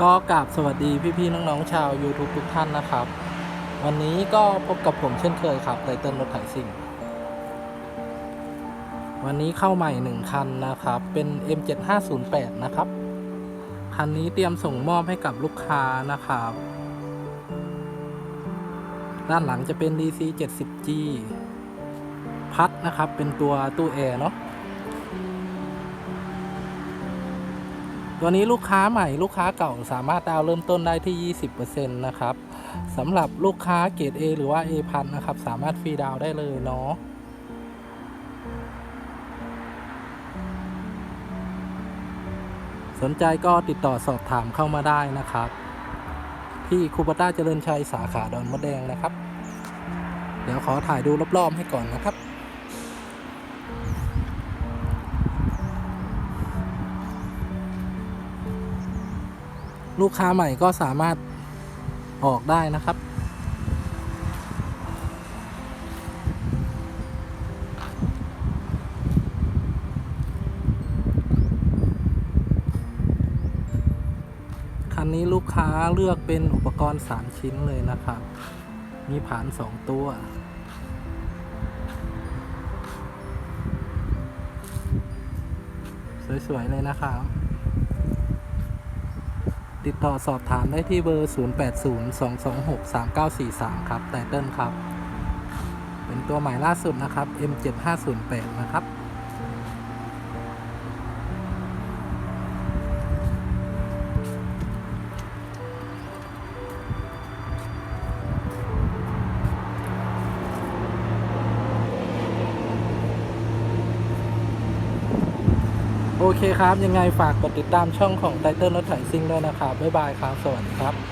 ก็กราบสวัสดีพี่ๆน้องๆชาว YouTube ทุกท่านนะครับ วันนี้ก็พบกับผมเช่นเคยครับไตเติ้ลรถไถสิ่ง วันนี้เข้าใหม่หนึ่งคันนะครับ เป็น M7508 นะครับ คันนี้เตรียมส่งมอบให้กับลูกค้านะครับ ด้านหลังจะเป็น DC 70G พัดนะครับ เป็นตัวตู้แอร์เนาะ ตัวนี้ลูกค้าใหม่ลูกค้าเก่าสามารถดาวเริ่มต้นได้ที่ 20%นะครับสำหรับลูกค้าเกรด A หรือว่า A พันนะครับ สามารถฟรีดาวได้เลยเนาะสนใจก็ติดต่อสอบถามเข้ามาได้นะครับ ที่คูปต้าเจริญชัยสาขาดอนมดแดงนะครับ เดี๋ยวขอถ่ายดูรอบๆให้ก่อนนะครับ ลูกค้าใหม่ก็สามารถออกได้นะครับ คันนี้ลูกค้าเลือกเป็นอุปกรณ์ 3 ชิ้นเลยนะครับ มีผาน 2 ตัวสวย ๆ เลยนะครับ ติดต่อสอบถามได้ที่เบอร์ 0802263943 ครับไตเติ้ลครับ เป็นตัวใหม่ล่าสุดนะครับ M7508 นะครับ เคครับ ยังไงฝากกดติดตามช่องของไตเติ้ลรถไถซิ่งด้วยนะครับ บ๊ายบายครับ สวัสดีครับ